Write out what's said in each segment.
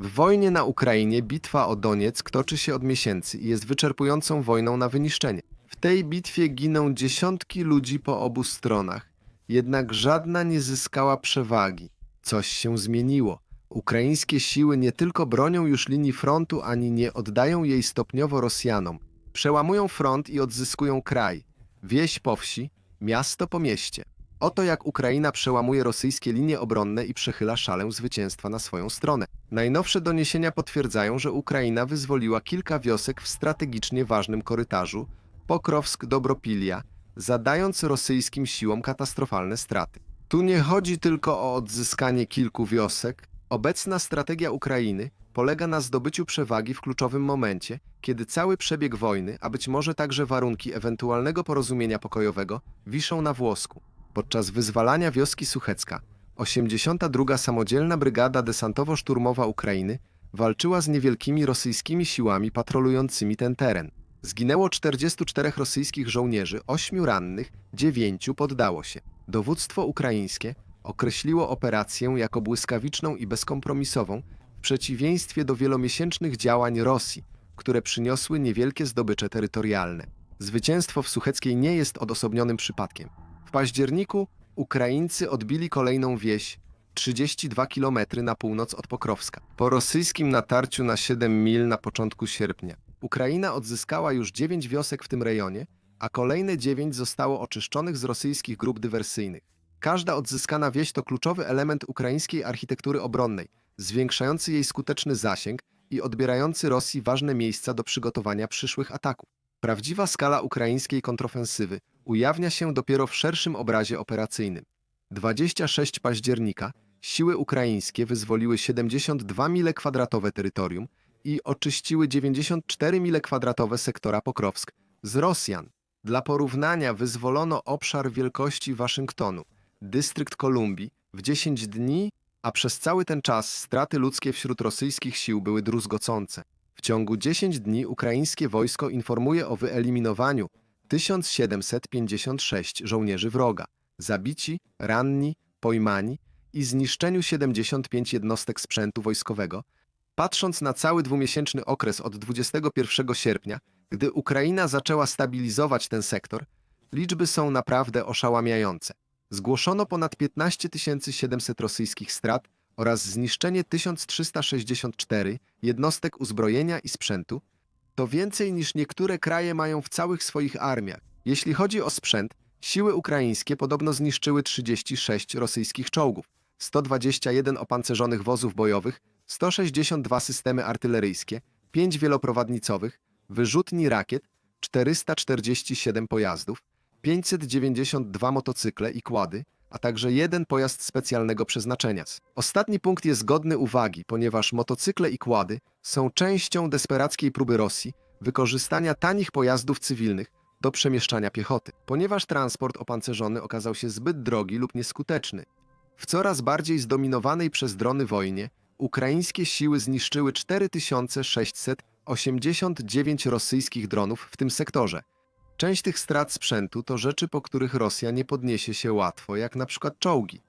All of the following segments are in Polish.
W wojnie na Ukrainie bitwa o Donieck toczy się od miesięcy i jest wyczerpującą wojną na wyniszczenie. W tej bitwie giną dziesiątki ludzi po obu stronach, jednak żadna nie zyskała przewagi. Coś się zmieniło. Ukraińskie siły nie tylko bronią już linii frontu, ani nie oddają jej stopniowo Rosjanom. Przełamują front i odzyskują kraj. Wieś po wsi, miasto po mieście. Oto jak Ukraina przełamuje rosyjskie linie obronne i przechyla szalę zwycięstwa na swoją stronę. Najnowsze doniesienia potwierdzają, że Ukraina wyzwoliła kilka wiosek w strategicznie ważnym korytarzu Pokrowsk-Dobropilia, zadając rosyjskim siłom katastrofalne straty. Tu nie chodzi tylko o odzyskanie kilku wiosek. Obecna strategia Ukrainy polega na zdobyciu przewagi w kluczowym momencie, kiedy cały przebieg wojny, a być może także warunki ewentualnego porozumienia pokojowego, wiszą na włosku. Podczas wyzwalania wioski Suchecka 82. Samodzielna Brygada Desantowo-Szturmowa Ukrainy walczyła z niewielkimi rosyjskimi siłami patrolującymi ten teren. Zginęło 44 rosyjskich żołnierzy, 8 rannych, 9 poddało się. Dowództwo ukraińskie określiło operację jako błyskawiczną i bezkompromisową w przeciwieństwie do wielomiesięcznych działań Rosji, które przyniosły niewielkie zdobycze terytorialne. Zwycięstwo w Sucheckiej nie jest odosobnionym przypadkiem. W październiku Ukraińcy odbili kolejną wieś 32 km na północ od Pokrowska. Po rosyjskim natarciu na 7 mil na początku sierpnia Ukraina odzyskała już 9 wiosek w tym rejonie, a kolejne 9 zostało oczyszczonych z rosyjskich grup dywersyjnych. Każda odzyskana wieś to kluczowy element ukraińskiej architektury obronnej, zwiększający jej skuteczny zasięg i odbierający Rosji ważne miejsca do przygotowania przyszłych ataków. Prawdziwa skala ukraińskiej kontrofensywy ujawnia się dopiero w szerszym obrazie operacyjnym. 26 października siły ukraińskie wyzwoliły 72 mile kwadratowe terytorium i oczyściły 94 mile kwadratowe sektora Pokrowsk z Rosjan. Dla porównania wyzwolono obszar wielkości Waszyngtonu, dystrykt Kolumbii, w 10 dni, a przez cały ten czas straty ludzkie wśród rosyjskich sił były druzgocące. W ciągu 10 dni ukraińskie wojsko informuje o wyeliminowaniu 1756 żołnierzy wroga, zabici, ranni, pojmani i zniszczeniu 75 jednostek sprzętu wojskowego. Patrząc na cały dwumiesięczny okres od 21 sierpnia, gdy Ukraina zaczęła stabilizować ten sektor, liczby są naprawdę oszałamiające. Zgłoszono ponad 15 700 rosyjskich strat oraz zniszczenie 1364 jednostek uzbrojenia i sprzętu, to więcej niż niektóre kraje mają w całych swoich armiach. Jeśli chodzi o sprzęt, siły ukraińskie podobno zniszczyły 36 rosyjskich czołgów, 121 opancerzonych wozów bojowych, 162 systemy artyleryjskie, 5 wieloprowadnicowych, wyrzutni rakiet, 447 pojazdów, 592 motocykle i kłady, a także jeden pojazd specjalnego przeznaczenia. Ostatni punkt jest godny uwagi, ponieważ motocykle i kłady są częścią desperackiej próby Rosji wykorzystania tanich pojazdów cywilnych do przemieszczania piechoty, ponieważ transport opancerzony okazał się zbyt drogi lub nieskuteczny. W coraz bardziej zdominowanej przez drony wojnie ukraińskie siły zniszczyły 4689 rosyjskich dronów w tym sektorze. Część tych strat sprzętu to rzeczy, po których Rosja nie podniesie się łatwo, jak na przykład czołgi.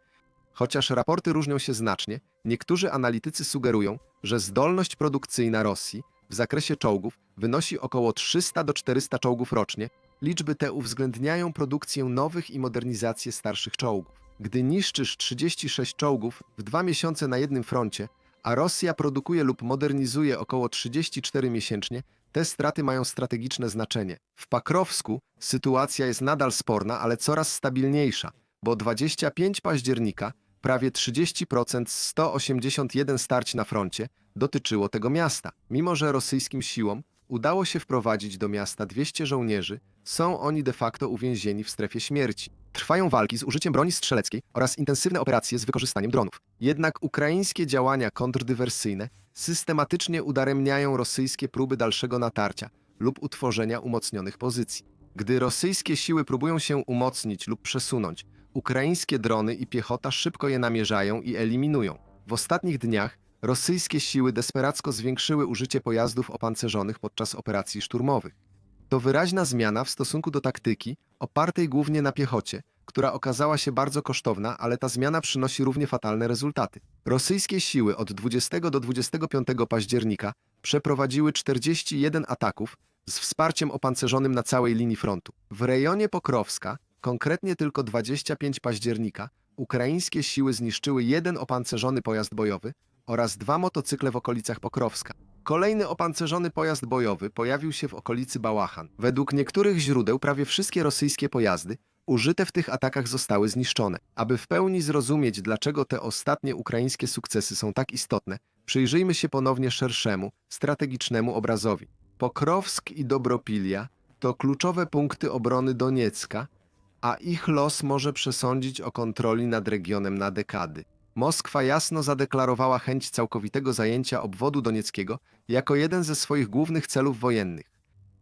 Chociaż raporty różnią się znacznie, niektórzy analitycy sugerują, że zdolność produkcyjna Rosji w zakresie czołgów wynosi około 300 do 400 czołgów rocznie. Liczby te uwzględniają produkcję nowych i modernizację starszych czołgów. Gdy niszczysz 36 czołgów w dwa miesiące na jednym froncie, a Rosja produkuje lub modernizuje około 34 miesięcznie, te straty mają strategiczne znaczenie. W Pakrowsku sytuacja jest nadal sporna, ale coraz stabilniejsza, bo 25 października prawie 30% z 181 starć na froncie dotyczyło tego miasta. Mimo, że rosyjskim siłom udało się wprowadzić do miasta 200 żołnierzy, są oni de facto uwięzieni w strefie śmierci. Trwają walki z użyciem broni strzeleckiej oraz intensywne operacje z wykorzystaniem dronów. Jednak ukraińskie działania kontrdywersyjne systematycznie udaremniają rosyjskie próby dalszego natarcia lub utworzenia umocnionych pozycji. Gdy rosyjskie siły próbują się umocnić lub przesunąć, ukraińskie drony i piechota szybko je namierzają i eliminują. W ostatnich dniach rosyjskie siły desperacko zwiększyły użycie pojazdów opancerzonych podczas operacji szturmowych. To wyraźna zmiana w stosunku do taktyki opartej głównie na piechocie, która okazała się bardzo kosztowna, ale ta zmiana przynosi równie fatalne rezultaty. Rosyjskie siły od 20 do 25 października przeprowadziły 41 ataków z wsparciem opancerzonym na całej linii frontu. W rejonie Pokrowska, konkretnie tylko 25 października, ukraińskie siły zniszczyły jeden opancerzony pojazd bojowy oraz dwa motocykle w okolicach Pokrowska. Kolejny opancerzony pojazd bojowy pojawił się w okolicy Bałachan. Według niektórych źródeł prawie wszystkie rosyjskie pojazdy użyte w tych atakach zostały zniszczone. Aby w pełni zrozumieć, dlaczego te ostatnie ukraińskie sukcesy są tak istotne, przyjrzyjmy się ponownie szerszemu, strategicznemu obrazowi. Pokrowsk i Dobropilia to kluczowe punkty obrony Doniecka, a ich los może przesądzić o kontroli nad regionem na dekady. Moskwa jasno zadeklarowała chęć całkowitego zajęcia obwodu donieckiego jako jeden ze swoich głównych celów wojennych.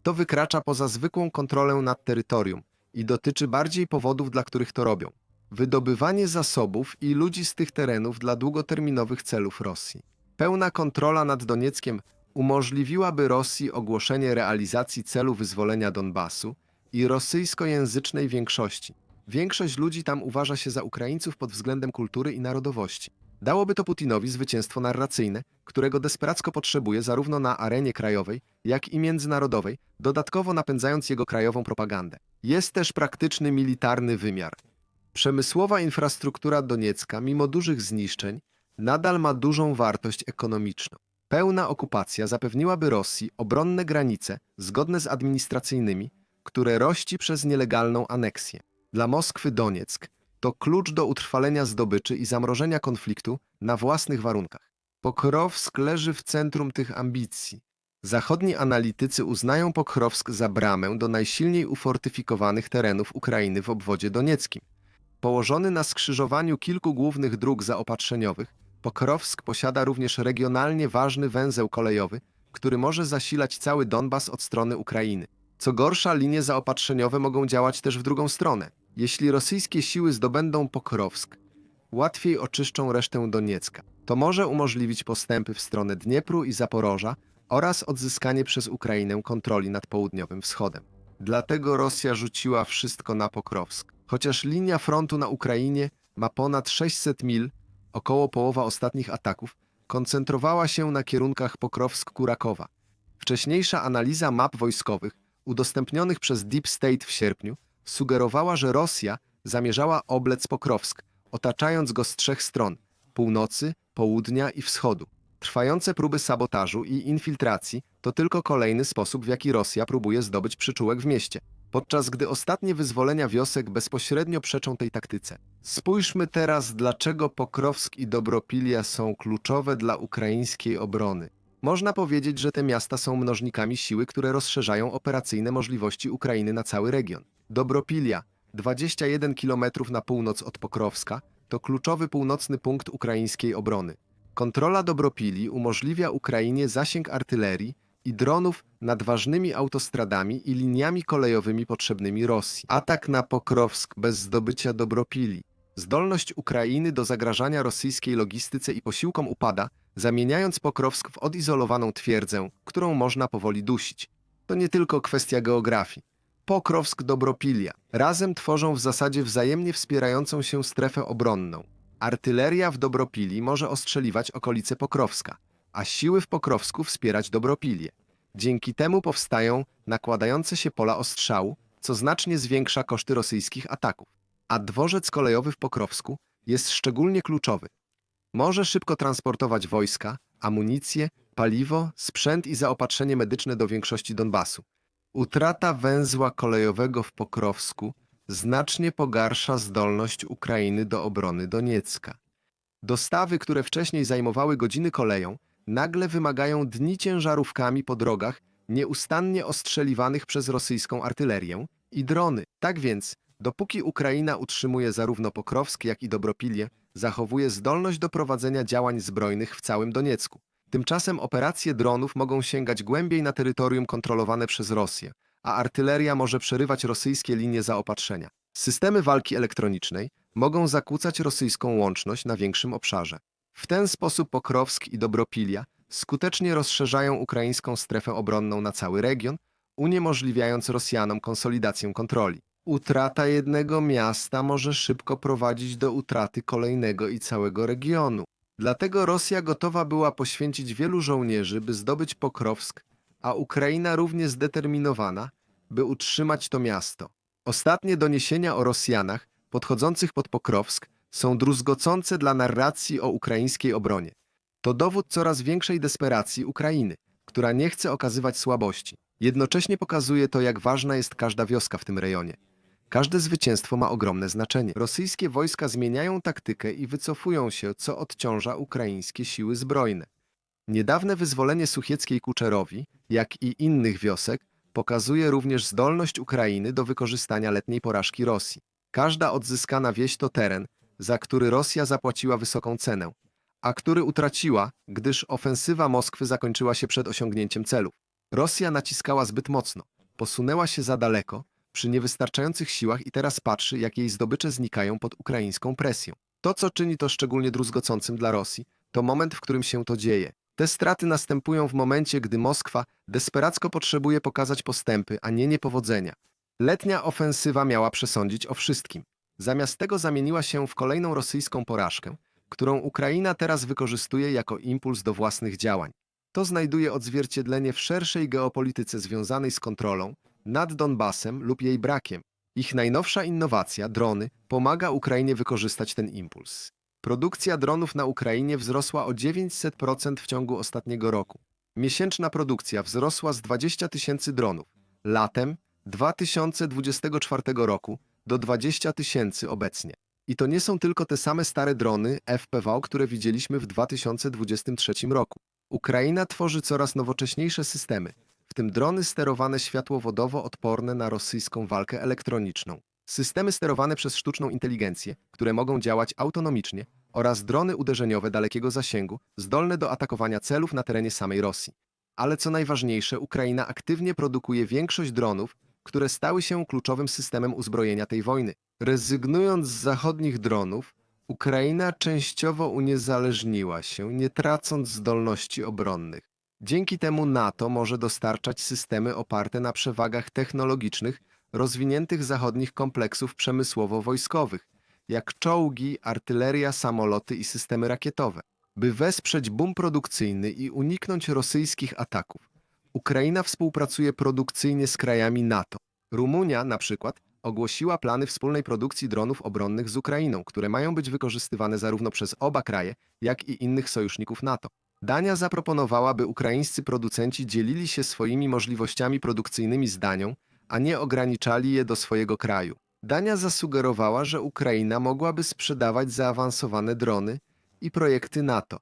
To wykracza poza zwykłą kontrolę nad terytorium i dotyczy bardziej powodów, dla których to robią. Wydobywanie zasobów i ludzi z tych terenów dla długoterminowych celów Rosji. Pełna kontrola nad Donieckiem umożliwiłaby Rosji ogłoszenie realizacji celu wyzwolenia Donbasu i rosyjskojęzycznej większości. Większość ludzi tam uważa się za Ukraińców pod względem kultury i narodowości. Dałoby to Putinowi zwycięstwo narracyjne, którego desperacko potrzebuje zarówno na arenie krajowej, jak i międzynarodowej, dodatkowo napędzając jego krajową propagandę. Jest też praktyczny militarny wymiar. Przemysłowa infrastruktura Doniecka, mimo dużych zniszczeń, nadal ma dużą wartość ekonomiczną. Pełna okupacja zapewniłaby Rosji obronne granice zgodne z administracyjnymi, które rości przez nielegalną aneksję. Dla Moskwy Donieck to klucz do utrwalenia zdobyczy i zamrożenia konfliktu na własnych warunkach. Pokrowsk leży w centrum tych ambicji. Zachodni analitycy uznają Pokrowsk za bramę do najsilniej ufortyfikowanych terenów Ukrainy w obwodzie donieckim. Położony na skrzyżowaniu kilku głównych dróg zaopatrzeniowych, Pokrowsk posiada również regionalnie ważny węzeł kolejowy, który może zasilać cały Donbas od strony Ukrainy. Co gorsza, linie zaopatrzeniowe mogą działać też w drugą stronę. Jeśli rosyjskie siły zdobędą Pokrowsk, łatwiej oczyszczą resztę Doniecka. To może umożliwić postępy w stronę Dniepru i Zaporoża oraz odzyskanie przez Ukrainę kontroli nad południowym wschodem. Dlatego Rosja rzuciła wszystko na Pokrowsk. Chociaż linia frontu na Ukrainie ma ponad 600 mil, około połowa ostatnich ataków, koncentrowała się na kierunkach Pokrowsk-Kurakowa. Wcześniejsza analiza map wojskowych udostępnionych przez Deep State w sierpniu sugerowała, że Rosja zamierzała oblec Pokrowsk, otaczając go z trzech stron północy, południa i wschodu. Trwające próby sabotażu i infiltracji to tylko kolejny sposób, w jaki Rosja próbuje zdobyć przyczółek w mieście, podczas gdy ostatnie wyzwolenia wiosek bezpośrednio przeczą tej taktyce. Spójrzmy teraz, dlaczego Pokrowsk i Dobropilia są kluczowe dla ukraińskiej obrony. Można powiedzieć, że te miasta są mnożnikami siły, które rozszerzają operacyjne możliwości Ukrainy na cały region. Dobropilia, 21 km na północ od Pokrowska, to kluczowy północny punkt ukraińskiej obrony. Kontrola Dobropili umożliwia Ukrainie zasięg artylerii i dronów nad ważnymi autostradami i liniami kolejowymi potrzebnymi Rosji. Atak na Pokrowsk bez zdobycia Dobropili. Zdolność Ukrainy do zagrażania rosyjskiej logistyce i posiłkom upada, zamieniając Pokrowsk w odizolowaną twierdzę, którą można powoli dusić. To nie tylko kwestia geografii. Pokrowsk Dobropilia razem tworzą w zasadzie wzajemnie wspierającą się strefę obronną. Artyleria w Dobropili może ostrzeliwać okolice Pokrowska, a siły w Pokrowsku wspierać Dobropilię. Dzięki temu powstają nakładające się pola ostrzału, co znacznie zwiększa koszty rosyjskich ataków. A dworzec kolejowy w Pokrowsku jest szczególnie kluczowy. Może szybko transportować wojska, amunicję, paliwo, sprzęt i zaopatrzenie medyczne do większości Donbasu. Utrata węzła kolejowego w Pokrowsku znacznie pogarsza zdolność Ukrainy do obrony Doniecka. Dostawy, które wcześniej zajmowały godziny koleją, nagle wymagają dni ciężarówkami po drogach nieustannie ostrzeliwanych przez rosyjską artylerię i drony. Tak więc, dopóki Ukraina utrzymuje zarówno Pokrowsk, jak i Dobropilię, zachowuje zdolność do prowadzenia działań zbrojnych w całym Doniecku. Tymczasem operacje dronów mogą sięgać głębiej na terytorium kontrolowane przez Rosję, a artyleria może przerywać rosyjskie linie zaopatrzenia. Systemy walki elektronicznej mogą zakłócać rosyjską łączność na większym obszarze. W ten sposób Pokrowsk i Dobropilia skutecznie rozszerzają ukraińską strefę obronną na cały region, uniemożliwiając Rosjanom konsolidację kontroli. Utrata jednego miasta może szybko prowadzić do utraty kolejnego i całego regionu. Dlatego Rosja gotowa była poświęcić wielu żołnierzy, by zdobyć Pokrowsk, a Ukraina równie zdeterminowana, by utrzymać to miasto. Ostatnie doniesienia o Rosjanach podchodzących pod Pokrowsk są druzgocące dla narracji o ukraińskiej obronie. To dowód coraz większej desperacji Ukrainy, która nie chce okazywać słabości. Jednocześnie pokazuje to, jak ważna jest każda wioska w tym rejonie. Każde zwycięstwo ma ogromne znaczenie. Rosyjskie wojska zmieniają taktykę i wycofują się, co odciąża ukraińskie siły zbrojne. Niedawne wyzwolenie Suchieckiej Kuczerowi, jak i innych wiosek, pokazuje również zdolność Ukrainy do wykorzystania letniej porażki Rosji. Każda odzyskana wieś to teren, za który Rosja zapłaciła wysoką cenę, a który utraciła, gdyż ofensywa Moskwy zakończyła się przed osiągnięciem celów. Rosja naciskała zbyt mocno, posunęła się za daleko, przy niewystarczających siłach i teraz patrzy, jak jej zdobycze znikają pod ukraińską presją. To, co czyni to szczególnie druzgocącym dla Rosji, to moment, w którym się to dzieje. Te straty następują w momencie, gdy Moskwa desperacko potrzebuje pokazać postępy, a nie niepowodzenia. Letnia ofensywa miała przesądzić o wszystkim. Zamiast tego zamieniła się w kolejną rosyjską porażkę, którą Ukraina teraz wykorzystuje jako impuls do własnych działań. To znajduje odzwierciedlenie w szerszej geopolityce związanej z kontrolą nad Donbasem lub jej brakiem. Ich najnowsza innowacja, drony, pomaga Ukrainie wykorzystać ten impuls. Produkcja dronów na Ukrainie wzrosła o 900% w ciągu ostatniego roku. Miesięczna produkcja wzrosła z 20 tysięcy dronów latem 2024 roku do 20 tysięcy obecnie. I to nie są tylko te same stare drony FPV, które widzieliśmy w 2023 roku. Ukraina tworzy coraz nowocześniejsze systemy, w tym drony sterowane światłowodowo odporne na rosyjską walkę elektroniczną, systemy sterowane przez sztuczną inteligencję, które mogą działać autonomicznie oraz drony uderzeniowe dalekiego zasięgu, zdolne do atakowania celów na terenie samej Rosji. Ale co najważniejsze, Ukraina aktywnie produkuje większość dronów, które stały się kluczowym systemem uzbrojenia tej wojny. Rezygnując z zachodnich dronów, Ukraina częściowo uniezależniła się, nie tracąc zdolności obronnych. Dzięki temu NATO może dostarczać systemy oparte na przewagach technologicznych rozwiniętych zachodnich kompleksów przemysłowo-wojskowych, jak czołgi, artyleria, samoloty i systemy rakietowe. By wesprzeć boom produkcyjny i uniknąć rosyjskich ataków, Ukraina współpracuje produkcyjnie z krajami NATO. Rumunia, na przykład, ogłosiła plany wspólnej produkcji dronów obronnych z Ukrainą, które mają być wykorzystywane zarówno przez oba kraje, jak i innych sojuszników NATO. Dania zaproponowała, by ukraińscy producenci dzielili się swoimi możliwościami produkcyjnymi z Danią, a nie ograniczali je do swojego kraju. Dania zasugerowała, że Ukraina mogłaby sprzedawać zaawansowane drony i projekty NATO,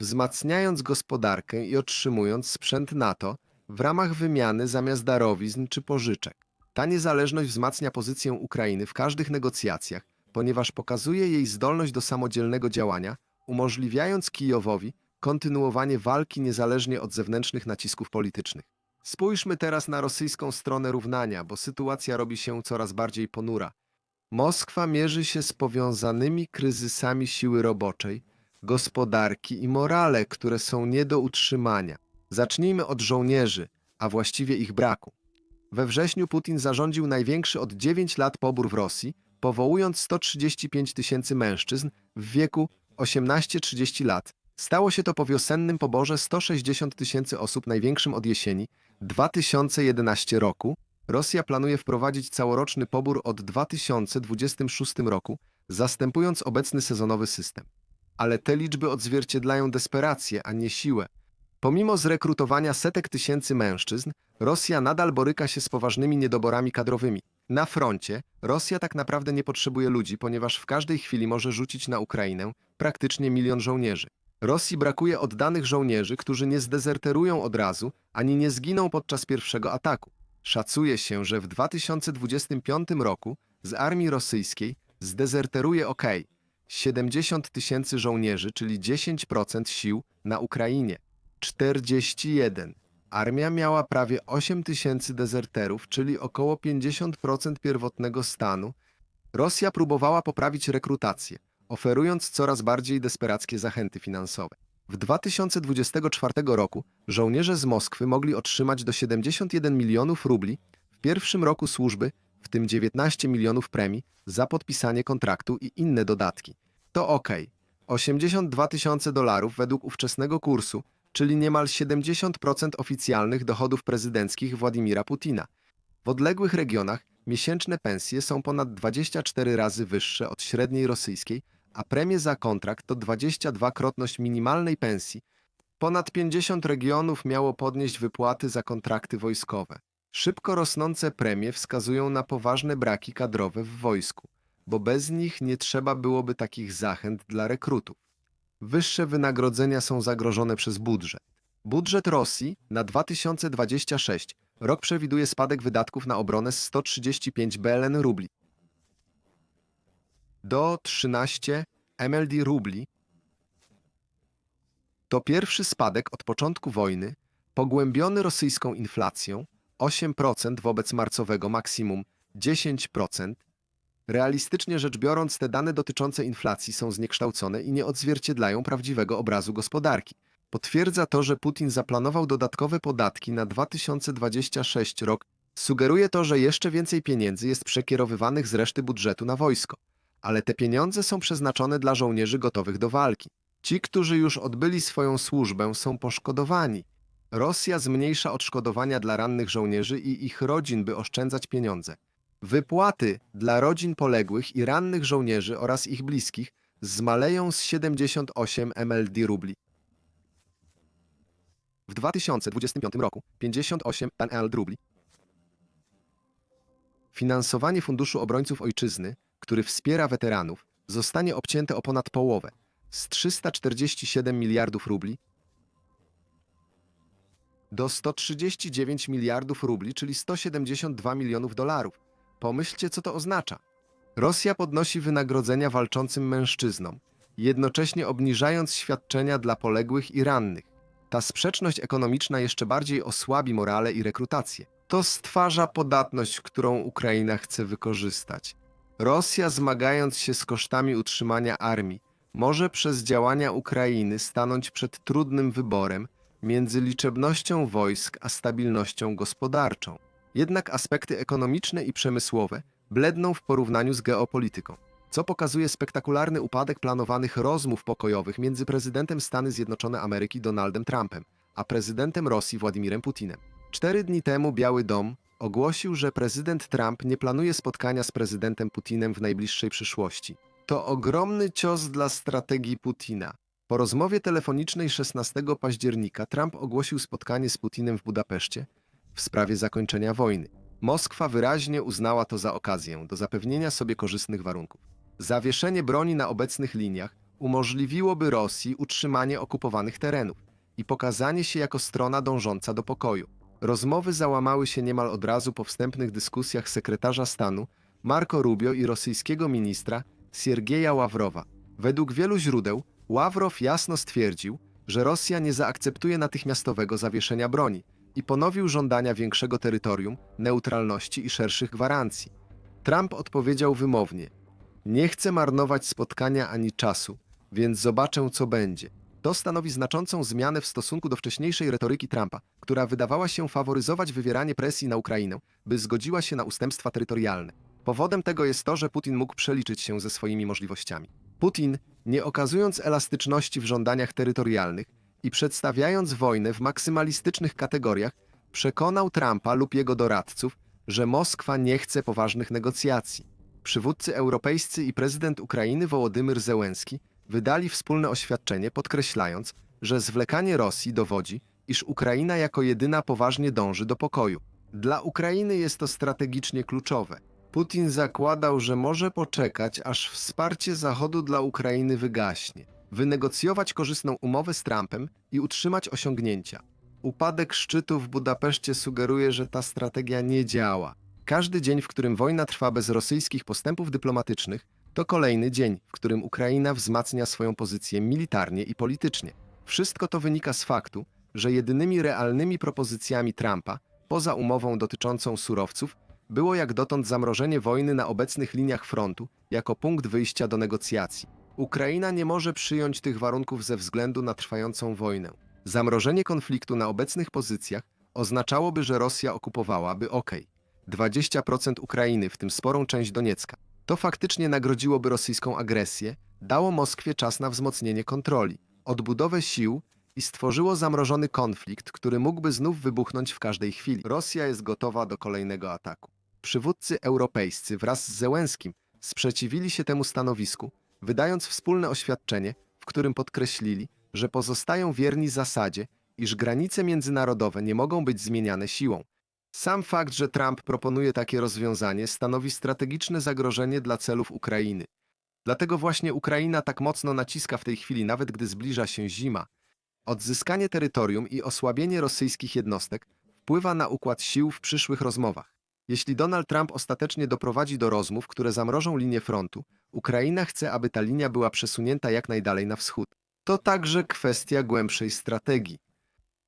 wzmacniając gospodarkę i otrzymując sprzęt NATO w ramach wymiany zamiast darowizn czy pożyczek. Ta niezależność wzmacnia pozycję Ukrainy w każdych negocjacjach, ponieważ pokazuje jej zdolność do samodzielnego działania, umożliwiając Kijowowi kontynuowanie walki niezależnie od zewnętrznych nacisków politycznych. Spójrzmy teraz na rosyjską stronę równania, bo sytuacja robi się coraz bardziej ponura. Moskwa mierzy się z powiązanymi kryzysami siły roboczej, gospodarki i morale, które są nie do utrzymania. Zacznijmy od żołnierzy, a właściwie ich braku. We wrześniu Putin zarządził największy od 9 lat pobór w Rosji, powołując 135 tysięcy mężczyzn w wieku 18-30 lat. Stało się to po wiosennym poborze 160 tysięcy osób, największym od jesieni 2011 roku. Rosja planuje wprowadzić całoroczny pobór od 2026 roku, zastępując obecny sezonowy system. Ale te liczby odzwierciedlają desperację, a nie siłę. Pomimo zrekrutowania setek tysięcy mężczyzn, Rosja nadal boryka się z poważnymi niedoborami kadrowymi. Na froncie Rosja tak naprawdę nie potrzebuje ludzi, ponieważ w każdej chwili może rzucić na Ukrainę praktycznie milion żołnierzy. Rosji brakuje oddanych żołnierzy, którzy nie zdezerterują od razu, ani nie zginą podczas pierwszego ataku. Szacuje się, że w 2025 roku z armii rosyjskiej zdezerteruje OK 70 tysięcy żołnierzy, czyli 10% sił na Ukrainie. 41. Armia miała prawie 8 tysięcy dezerterów, czyli około 50% pierwotnego stanu. Rosja próbowała poprawić rekrutację, oferując coraz bardziej desperackie zachęty finansowe. W 2024 roku żołnierze z Moskwy mogli otrzymać do 71 milionów rubli w pierwszym roku służby w tym 19 milionów premii za podpisanie kontraktu i inne dodatki. To ok. 82 tysiące dolarów według ówczesnego kursu, czyli niemal 70% oficjalnych dochodów prezydenckich Władimira Putina. W odległych regionach miesięczne pensje są ponad 24 razy wyższe od średniej rosyjskiej, a premie za kontrakt to 22-krotność minimalnej pensji. Ponad 50 regionów miało podnieść wypłaty za kontrakty wojskowe. Szybko rosnące premie wskazują na poważne braki kadrowe w wojsku, bo bez nich nie trzeba byłoby takich zachęt dla rekrutów. Wyższe wynagrodzenia są zagrożone przez budżet. Budżet Rosji na 2026 rok przewiduje spadek wydatków na obronę z 135 BLN rubli do 13 MLD rubli. To pierwszy spadek od początku wojny, pogłębiony rosyjską inflacją 8% wobec marcowego maksimum 10%. Realistycznie rzecz biorąc, te dane dotyczące inflacji są zniekształcone i nie odzwierciedlają prawdziwego obrazu gospodarki. Potwierdza to, że Putin zaplanował dodatkowe podatki na 2026 rok. Sugeruje to, że jeszcze więcej pieniędzy jest przekierowywanych z reszty budżetu na wojsko. Ale te pieniądze są przeznaczone dla żołnierzy gotowych do walki. Ci, którzy już odbyli swoją służbę, są poszkodowani. Rosja zmniejsza odszkodowania dla rannych żołnierzy i ich rodzin, by oszczędzać pieniądze. Wypłaty dla rodzin poległych i rannych żołnierzy oraz ich bliskich zmaleją z 78 MLD rubli. W 2025 roku 58 MLD rubli. Finansowanie Funduszu Obrońców Ojczyzny, który wspiera weteranów, zostanie obcięte o ponad połowę z 347 miliardów rubli do 139 miliardów rubli, czyli 172 milionów dolarów. Pomyślcie, co to oznacza. Rosja podnosi wynagrodzenia walczącym mężczyznom, jednocześnie obniżając świadczenia dla poległych i rannych. Ta sprzeczność ekonomiczna jeszcze bardziej osłabi morale i rekrutację. To stwarza podatność, którą Ukraina chce wykorzystać. Rosja, zmagając się z kosztami utrzymania armii, może przez działania Ukrainy stanąć przed trudnym wyborem między liczebnością wojsk a stabilnością gospodarczą. Jednak aspekty ekonomiczne i przemysłowe bledną w porównaniu z geopolityką, co pokazuje spektakularny upadek planowanych rozmów pokojowych między prezydentem Stany Zjednoczone Ameryki Donaldem Trumpem a prezydentem Rosji Władimirem Putinem. Cztery dni temu Biały Dom ogłosił, że prezydent Trump nie planuje spotkania z prezydentem Putinem w najbliższej przyszłości. To ogromny cios dla strategii Putina. Po rozmowie telefonicznej 16 października Trump ogłosił spotkanie z Putinem w Budapeszcie w sprawie zakończenia wojny. Moskwa wyraźnie uznała to za okazję do zapewnienia sobie korzystnych warunków. Zawieszenie broni na obecnych liniach umożliwiłoby Rosji utrzymanie okupowanych terenów i pokazanie się jako strona dążąca do pokoju. Rozmowy załamały się niemal od razu po wstępnych dyskusjach sekretarza stanu Marco Rubio i rosyjskiego ministra Siergieja Ławrowa. Według wielu źródeł Ławrow jasno stwierdził, że Rosja nie zaakceptuje natychmiastowego zawieszenia broni i ponowił żądania większego terytorium, neutralności i szerszych gwarancji. Trump odpowiedział wymownie: Nie chcę marnować spotkania ani czasu, więc zobaczę, co będzie. To stanowi znaczącą zmianę w stosunku do wcześniejszej retoryki Trumpa, która wydawała się faworyzować wywieranie presji na Ukrainę, by zgodziła się na ustępstwa terytorialne. Powodem tego jest to, że Putin mógł przeliczyć się ze swoimi możliwościami. Putin, nie okazując elastyczności w żądaniach terytorialnych i przedstawiając wojnę w maksymalistycznych kategoriach, przekonał Trumpa lub jego doradców, że Moskwa nie chce poważnych negocjacji. Przywódcy europejscy i prezydent Ukrainy Wołodymyr Zełenski wydali wspólne oświadczenie, podkreślając, że zwlekanie Rosji dowodzi, iż Ukraina jako jedyna poważnie dąży do pokoju. Dla Ukrainy jest to strategicznie kluczowe. Putin zakładał, że może poczekać, aż wsparcie Zachodu dla Ukrainy wygaśnie, wynegocjować korzystną umowę z Trumpem i utrzymać osiągnięcia. Upadek szczytu w Budapeszcie sugeruje, że ta strategia nie działa. Każdy dzień, w którym wojna trwa bez rosyjskich postępów dyplomatycznych, to kolejny dzień, w którym Ukraina wzmacnia swoją pozycję militarnie i politycznie. Wszystko to wynika z faktu, że jedynymi realnymi propozycjami Trumpa, poza umową dotyczącą surowców, było jak dotąd zamrożenie wojny na obecnych liniach frontu jako punkt wyjścia do negocjacji. Ukraina nie może przyjąć tych warunków ze względu na trwającą wojnę. Zamrożenie konfliktu na obecnych pozycjach oznaczałoby, że Rosja okupowałaby OK. 20% Ukrainy, w tym sporą część Doniecka. To faktycznie nagrodziłoby rosyjską agresję, dało Moskwie czas na wzmocnienie kontroli, odbudowę sił i stworzyło zamrożony konflikt, który mógłby znów wybuchnąć w każdej chwili. Rosja jest gotowa do kolejnego ataku. Przywódcy europejscy wraz z Zełenskim sprzeciwili się temu stanowisku, wydając wspólne oświadczenie, w którym podkreślili, że pozostają wierni zasadzie, iż granice międzynarodowe nie mogą być zmieniane siłą. Sam fakt, że Trump proponuje takie rozwiązanie, stanowi strategiczne zagrożenie dla celów Ukrainy. Dlatego właśnie Ukraina tak mocno naciska w tej chwili, nawet gdy zbliża się zima. Odzyskanie terytorium i osłabienie rosyjskich jednostek wpływa na układ sił w przyszłych rozmowach. Jeśli Donald Trump ostatecznie doprowadzi do rozmów, które zamrożą linię frontu, Ukraina chce, aby ta linia była przesunięta jak najdalej na wschód. To także kwestia głębszej strategii.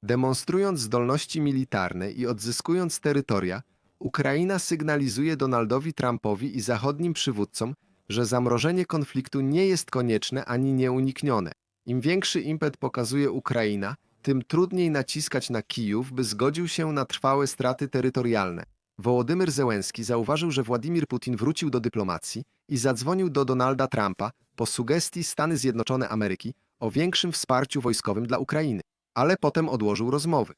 Demonstrując zdolności militarne i odzyskując terytoria, Ukraina sygnalizuje Donaldowi Trumpowi i zachodnim przywódcom, że zamrożenie konfliktu nie jest konieczne ani nieuniknione. Im większy impet pokazuje Ukraina, tym trudniej naciskać na Kijów, by zgodził się na trwałe straty terytorialne. Wołodymyr Zełenski zauważył, że Władimir Putin wrócił do dyplomacji i zadzwonił do Donalda Trumpa po sugestii Stany Zjednoczone Ameryki o większym wsparciu wojskowym dla Ukrainy, ale potem odłożył rozmowy.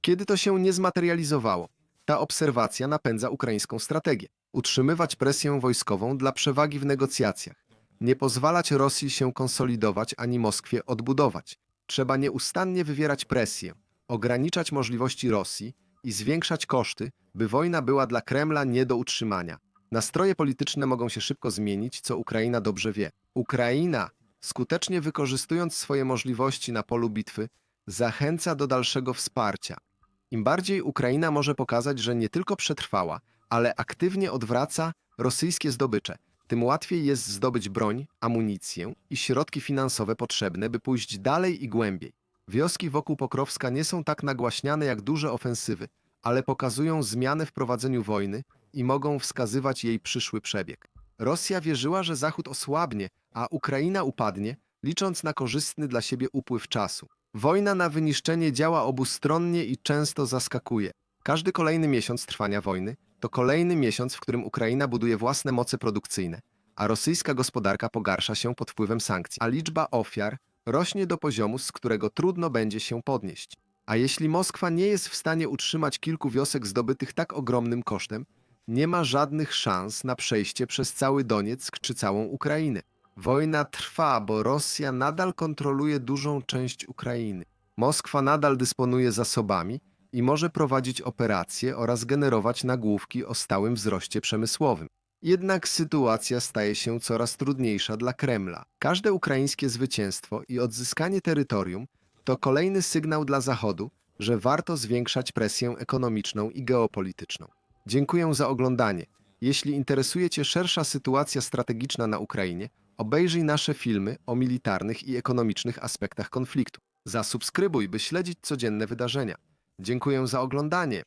Kiedy to się nie zmaterializowało, ta obserwacja napędza ukraińską strategię. Utrzymywać presję wojskową dla przewagi w negocjacjach. Nie pozwalać Rosji się konsolidować ani Moskwie odbudować. Trzeba nieustannie wywierać presję, ograniczać możliwości Rosji i zwiększać koszty, by wojna była dla Kremla nie do utrzymania. Nastroje polityczne mogą się szybko zmienić, co Ukraina dobrze wie. Ukraina, skutecznie wykorzystując swoje możliwości na polu bitwy, zachęca do dalszego wsparcia. Im bardziej Ukraina może pokazać, że nie tylko przetrwała, ale aktywnie odwraca rosyjskie zdobycze, tym łatwiej jest zdobyć broń, amunicję i środki finansowe potrzebne, by pójść dalej i głębiej. Wioski wokół Pokrowska nie są tak nagłaśniane jak duże ofensywy, ale pokazują zmianę w prowadzeniu wojny i mogą wskazywać jej przyszły przebieg. Rosja wierzyła, że Zachód osłabnie, a Ukraina upadnie, licząc na korzystny dla siebie upływ czasu. Wojna na wyniszczenie działa obustronnie i często zaskakuje. Każdy kolejny miesiąc trwania wojny to kolejny miesiąc, w którym Ukraina buduje własne moce produkcyjne, a rosyjska gospodarka pogarsza się pod wpływem sankcji, a liczba ofiar rośnie do poziomu, z którego trudno będzie się podnieść. A jeśli Moskwa nie jest w stanie utrzymać kilku wiosek zdobytych tak ogromnym kosztem, nie ma żadnych szans na przejście przez cały Donieck czy całą Ukrainę. Wojna trwa, bo Rosja nadal kontroluje dużą część Ukrainy. Moskwa nadal dysponuje zasobami i może prowadzić operacje oraz generować nagłówki o stałym wzroście przemysłowym. Jednak sytuacja staje się coraz trudniejsza dla Kremla. Każde ukraińskie zwycięstwo i odzyskanie terytorium to kolejny sygnał dla Zachodu, że warto zwiększać presję ekonomiczną i geopolityczną. Dziękuję za oglądanie. Jeśli interesuje Cię szersza sytuacja strategiczna na Ukrainie, obejrzyj nasze filmy o militarnych i ekonomicznych aspektach konfliktu. Zasubskrybuj, by śledzić codzienne wydarzenia. Dziękuję za oglądanie.